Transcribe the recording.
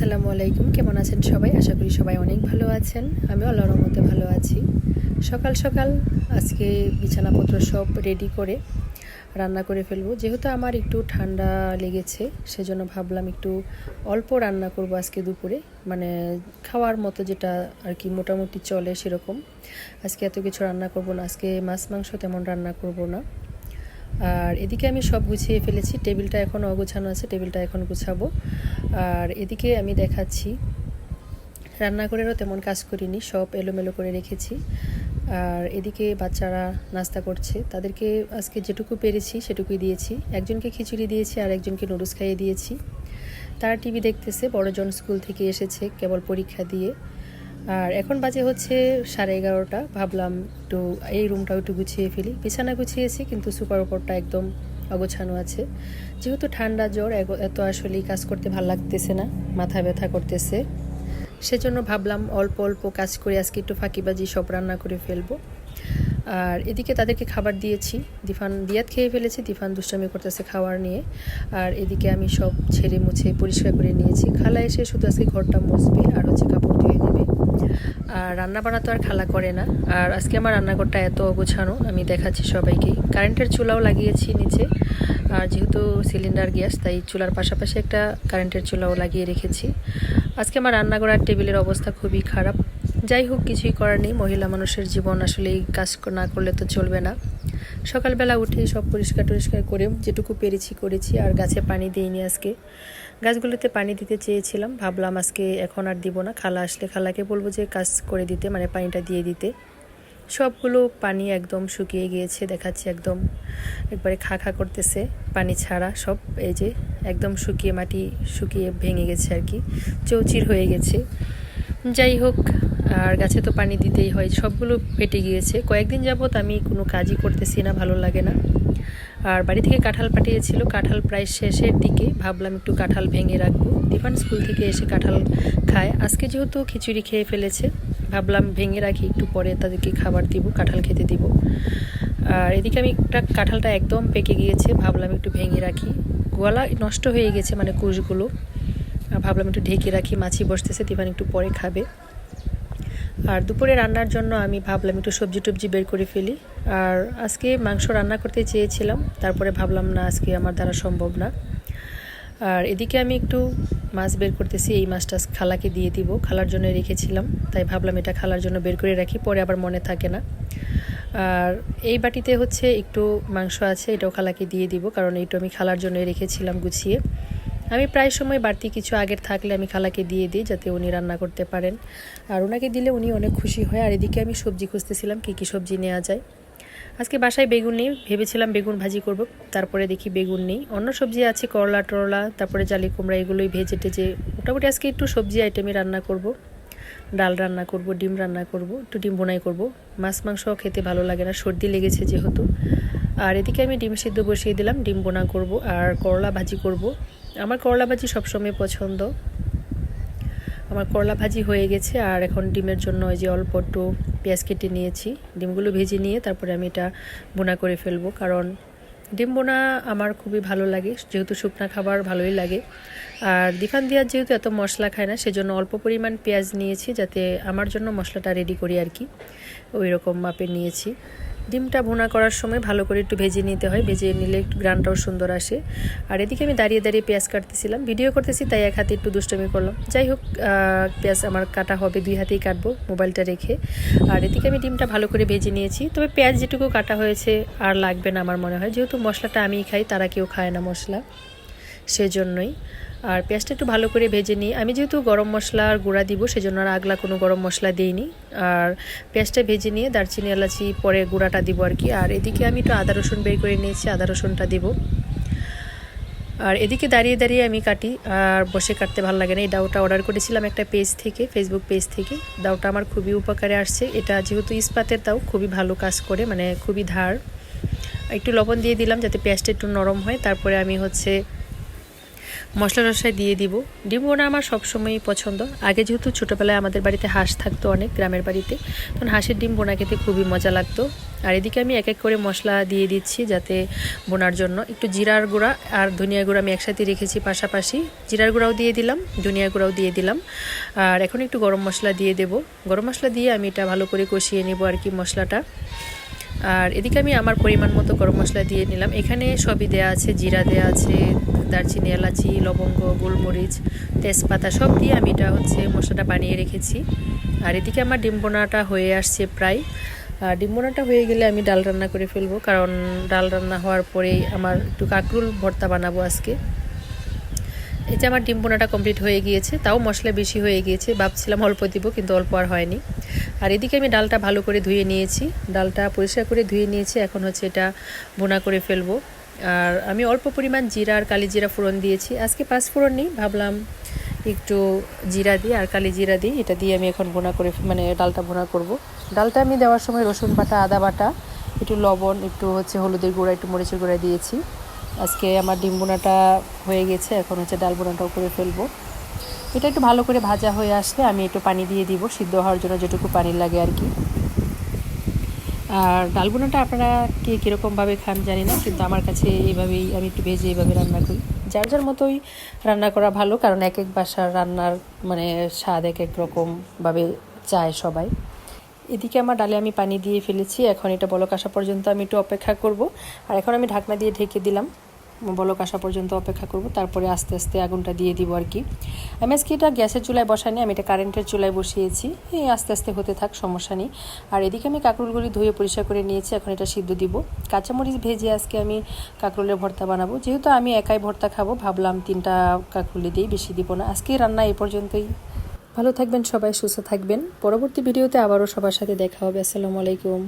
আসসালামু আলাইকুম। কেমন আছেন সবাই? আশা করি সবাই অনেক ভালো আছেন। আমি আল্লাহর মধ্যে ভালো আছি। সকাল সকাল আজকে বিছানাপত্র সব রেডি করে রান্না করে ফেলব। যেহেতু আমার একটু ঠান্ডা লেগেছে, সেজন্য ভাবলাম একটু অল্প রান্না করব আজকে দুপুরে। মানে খাওয়ার মতো যেটা আর কি মোটামুটি চলে সেরকম। আজকে এত কিছু রান্না করব না। আজকে মাছ, মাংস তেমন রান্না করব না। আর এদিকে আমি সব গুছিয়ে ফেলেছি, টেবিলটা এখন অগোছানো আছে, টেবিলটা এখন গুছাবো। আর এদিকে আমি দেখাচ্ছি, রান্নাঘরেরও তেমন কাজ করিনি, সব এলোমেলো করে রেখেছি। আর এদিকে বাচ্চারা নাস্তা করছে, তাদেরকে আজকে যেটুকু পেরেছি সেটুকুই দিয়েছি। একজনকে খিচুড়ি দিয়েছি, আর একজনকে নুডলস খাইয়ে দিয়েছি। তারা টিভি দেখতেছে, বড়জন স্কুল থেকে এসেছে, কেবল পরীক্ষা দিয়ে। আর এখন বাজে হচ্ছে সাড়ে এগারোটা। ভাবলাম একটু এই রুমটাও একটু গুছিয়ে ফেলি। বিছানা গুছিয়েছি কিন্তু সুপার ওপরটা একদম অগোছানো আছে। যেহেতু ঠান্ডা জ্বর এত আসলেই কাজ করতে ভালো লাগতেছে না, মাথা ব্যথা করতেছে। সেজন্য ভাবলাম অল্প অল্প কাজ করে আজকে একটু ফাঁকিবাজি সব রান্না করে ফেলব। আর এদিকে তাদেরকে খাবার দিয়েছি। দিফান দিয়াত খেয়ে ফেলেছি, দিফান দুষ্টামি করতেছে খাওয়ার নিয়ে। আর এদিকে আমি সব ছেড়ে মুছে পরিষ্কার করে নিয়েছি। খালা এসে শুধু আজকে ঘরটা মুছবে আর হচ্ছে আর রান্না বান্না তো আর খালা করে না। আর আজকে আমার রান্নাঘরটা এত অগোছানো আমি দেখাচ্ছি সবাইকে কারেন্টের চুলাও লাগিয়েছি নিচে। আর যেহেতু সিলিন্ডার গ্যাস, তাই চুলার পাশাপাশি একটা কারেন্টের চুলাও লাগিয়ে রেখেছি। আজকে আমার রান্নাঘর আর টেবিলের অবস্থা খুবই খারাপ। যাই হোক, কিছুই করার নেই। মহিলা মানুষের জীবন আসলে কাজ না করলে তো চলবে না। সকালবেলা উঠে সব পরিষ্কার টরিষ্কার করে যেটুকু পেরেছি করেছি আর গাছে পানি দিইনি আজকে। গাছগুলোতে পানি দিতে চেয়েছিলাম, ভাবলাম আজকে এখন আর দিব না, খালা আসলে খালাকে বলব যে কাজ করে দিতে মানে পানিটা দিয়ে দিতে। সবগুলো পানি একদম শুকিয়ে গিয়েছে, দেখাচ্ছি একদম একবারে খা খা করতেছে, পানি ছাড়া সব এই যে একদম শুকিয়ে মাটি শুকিয়ে ভেঙে গেছে আর কি, চৌচির হয়ে গেছে। যাই হোক আর গাছে তো পানি দিতেই হয়, সবগুলো পেটে গিয়েছে। কয়েকদিন যাবৎ আমি কোনো কাজই করতেছি না, ভালো লাগে না। আর বাড়ি থেকে কাঁঠাল পাঠিয়েছিল, কাঁঠাল প্রায় শেষের দিকে। ভাবলাম একটু কাঁঠাল ভেঙে রাখব। দিফান স্কুল থেকে এসে কাঁঠাল খায়। আজকে যেহেতু খিচুড়ি খেয়ে ফেলেছে, ভাবলাম ভেঙে রাখি, একটু পরে তাদেরকে খাবার দিব, কাঁঠাল খেতে দিব। আর এদিকে আমি একটা কাঁঠালটা একদম পেকে গিয়েছে, ভাবলাম একটু ভেঙে রাখি। গলা নষ্ট হয়ে গেছে মানে কুশগুলো ভাবলাম একটু ঢেকে রাখি, মাছি বসতেছে দিবান একটু পরে খাবে। আর দুপুরে রান্নার জন্য আমি ভাবলাম একটু সবজি টবজি বের করে ফেলি। আর আজকে মাংস রান্না করতে চেয়েছিলাম, তারপরে ভাবলাম না আজকে আমার দ্বারা সম্ভব না। আর এদিকে আমি একটু মাছ বের করতেছি, এই মাছটা খালাকে দিয়ে দিব, খালার জন্য রেখেছিলাম, তাই ভাবলাম এটা খালার জন্য বের করে রাখি, পরে আবার মনে থাকে না। আর এই বাটিতে হচ্ছে একটু মাংস আছে, এটাও খালাকে দিয়ে দিব, কারণ এইটা আমি খালার জন্য রেখেছিলাম গুছিয়ে। আমি প্রায় সময় বাড়তি কিছু আগের থাকলে আমি খালাকে দিয়ে দিই যাতে উনি রান্না করতে পারেন। আর ওনাকে দিলে উনি অনেক খুশি হয়। আর এদিকে আমি সবজি খুঁজতেছিলাম, কী কী সবজি নেওয়া যায়। আজকে বাসায় বেগুন নেই, ভেবেছিলাম বেগুন ভাজি করব। তারপরে দেখি বেগুন নেই। অন্য সবজি আছে, করলা, টরলা, তারপরে জালি, কুমড়া, এগুলোই ভেজে টেজে মোটামুটি আজকে একটু সবজি আইটেমই রান্না করব। ডাল রান্না করব, ডিম রান্না করব, একটু ডিম বোনাই করব। মাছ, মাংস খেতে ভালো লাগে না, সর্দি লেগেছে যেহেতু। আর এদিকে আমি ডিম সিদ্ধ বসিয়ে দিলাম, ডিম বোনা করব। আর করলা ভাজি করব। আমার করলা ভাজি সবসময় পছন্দ। আমার করলা ভাজি হয়ে গেছে আর এখন ডিমের জন্য ওই যে অল্প একটু পেঁয়াজ কেটে নিয়েছি। ডিমগুলো ভেজে নিয়ে তারপরে আমি এটা বোনা করে ফেলব কারণ ডিম বোনা আমার খুবই ভালো লাগে, যেহেতু শুকনা খাবার ভালোই লাগে। আর দিফান দিয়ার যেহেতু এত মশলা খায় না, সেজন্য অল্প পরিমাণ পেঁয়াজ নিয়েছি যাতে আমার জন্য মশলাটা রেডি করি আর কি। ওই রকম মাপের নিয়েছি। ডিমটা ভুনা করার সময় ভালো করে একটু ভেজে নিতে হয়। ভেজে নিলে একটু গ্রানটাও সুন্দর আসে। আর এদিকে আমি দাঁড়িয়ে দাঁড়িয়ে পেঁয়াজ কাটতেছিলাম। ভিডিও করতেছি, তাই এক হাতে একটু দুষ্টমি করলাম। যাই হোক পেঁয়াজ আমার কাটা হবে, দুই হাতেই কাটবো মোবাইলটা রেখে। আর এদিকে আমি ডিমটা ভালো করে ভেজে নিয়েছি। তবে পেঁয়াজ যেটুকু কাটা হয়েছে আর লাগবে না আমার মনে হয়। যেহেতু মশলাটা আমিই খাই, তারা কেউ খায় না মশলা। সেজন্যই। আর পেঁয়াজটা একটু ভালো করে ভেজে নিই। আমি যেহেতু গরম মশলার গুঁড়া দিব, সেজন্য আর আগলা কোনো গরম মশলা দিইনি। আর পেঁয়াজটা ভেজে নিয়ে দারচিনি, এলাচি পরে গুঁড়াটা দিব আর কি। আর এদিকে আমি একটু আদা, রসুন বের করে নিয়েছি, আদা, রসুনটা দিব। আর এদিকে দাঁড়িয়ে দাঁড়িয়ে আমি কাটি, আর বসে কাটতে ভালো লাগে না। এই ডাউটা অর্ডার করেছিলাম একটা পেজ থেকে ফেসবুক পেজ থেকে। ডাউটা আমার খুবই উপকারে আসছে। এটা যেহেতু ইস্পাতের তাও খুবই ভালো কাজ করে মানে খুবই ধার। একটু লবণ দিয়ে দিলাম যাতে পেঁয়াজটা একটু নরম হয়। তারপরে আমি হচ্ছে মশলা টশলা দিয়ে দিব। ডিম বোনা আমার সবসময়ই পছন্দ। আগে যেহেতু ছোটোবেলায় আমাদের বাড়িতে হাঁস থাকতো অনেক, গ্রামের বাড়িতে, তখন হাঁসের ডিম বোনা খেতে খুবই মজা লাগতো। আর এদিকে আমি এক এক করে মশলা দিয়ে দিচ্ছি যাতে বোনার জন্য। একটু জিরার গুঁড়া আর ধনিয়া গুঁড়া আমি একসাথে রেখেছি পাশাপাশি। জিরার গুঁড়াও দিয়ে দিলাম, ধনিয়া গুঁড়াও দিয়ে দিলাম। আর এখন একটু গরম মশলা দিয়ে দেব। গরম মশলা দিয়ে আমি এটা ভালো করে কষিয়ে নেব আর কি মশলাটা। আর এদিকে আমি আমার পরিমাণ মতো গরম মশলা দিয়ে নিলাম। এখানে সবই দেওয়া আছে, জিরা দেওয়া আছে, দারচিনি, এলাচি, লবঙ্গ, গোলমরিচ, তেজপাতা, সব দিয়ে আমি এটা হচ্ছে মশলাটা বানিয়ে রেখেছি। আর এদিকে আমার ডিম বোনাটা হয়ে আসছে প্রায়। আর ডিম বোনাটা হয়ে গেলে আমি ডাল রান্না করে ফেলব, কারণ ডাল রান্না হওয়ার পরেই আমার একটু কাকরুল ভর্তা বানাবো আজকে। এই যে আমার ডিম বোনাটা কমপ্লিট হয়ে গিয়েছে, তাও মশলা বেশি হয়ে গিয়েছে। ভাবছিলাম অল্প দিব, কিন্তু অল্প আর হয়নি। আর এদিকে আমি ডালটা ভালো করে ধুয়ে নিয়েছি। ডালটা পরিষ্কার করে ধুয়ে নিয়েছি, এখন হচ্ছে এটা বোনা করে ফেলব। আর আমি অল্প পরিমাণ জিরা আর কালি জিরা ফোড়ন দিয়েছি। আজকে পাঁচ ফোড়ন নেই, ভাবলাম একটু জিরা দিই আর কালি জিরা দিই। এটা দিয়ে আমি এখন বোনা করে মানে ডালটা বোনা করব। ডালটা আমি দেওয়ার সময় রসুন বাটা, আদা বাটা, একটু লবণ, একটু হচ্ছে হলুদের গুঁড়া, একটু মরিচের গুঁড়া দিয়েছি। আজকে আমার ডিম বোনাটা হয়ে গেছে, এখন হচ্ছে ডাল বোনাটাও করে ফেলব। এটা একটু ভালো করে ভাজা হয়ে আসলে আমি একটু পানি দিয়ে দিব, সিদ্ধ হওয়ার জন্য যেটুকু পানি লাগে আর কি। আর ডাল বোনাটা আপনারা কে কীরকমভাবে খান জানি না, কিন্তু আমার কাছে এইভাবেই, আমি একটু ভেজে এইভাবে রান্না করি। যার যার মতোই রান্না করা ভালো, কারণ এক এক বাসার রান্নার মানে স্বাদ এক এক রকমভাবে চায় সবাই। এদিকে আমার ডালে আমি পানি দিয়ে ফেলেছি, এখন এটা বলক আসা পর্যন্ত আমি একটু অপেক্ষা করব। আর এখন আমি ঢাকনা দিয়ে ঢেকে দিলাম। বলক আসা পর্যন্ত অপেক্ষা করব, তারপরে আস্তে আস্তে আগুনটা দিয়ে দিব আর কি। আমি আজকে এটা গ্যাসের চুলায় বসাইনি আমি এটা কারেন্টের চুলায় বসিয়েছি। এই আস্তে আস্তে হতে থাক, সমস্যা নেই। আর এদিকে আমি কাঁকরুলগুলি ধুয়ে পরিষ্কার করে নিয়েছি, এখন এটা সিদ্ধ দিব। কাঁচামরিচ ভেজে আজকে আমি কাঁকরুলের ভর্তা বানাবো। যেহেতু আমি একাই ভর্তা খাব, ভাবলাম তিনটা কাঁকরুলি দিয়েই বেশি দিব না। আজকে রান্না এই পর্যন্তই। ভালো থাকবেন সবাই, সুস্থ থাকবেন। পরবর্তী ভিডিওতে আবারও সবার সাথে দেখা হবে। আসসালামু আলাইকুম।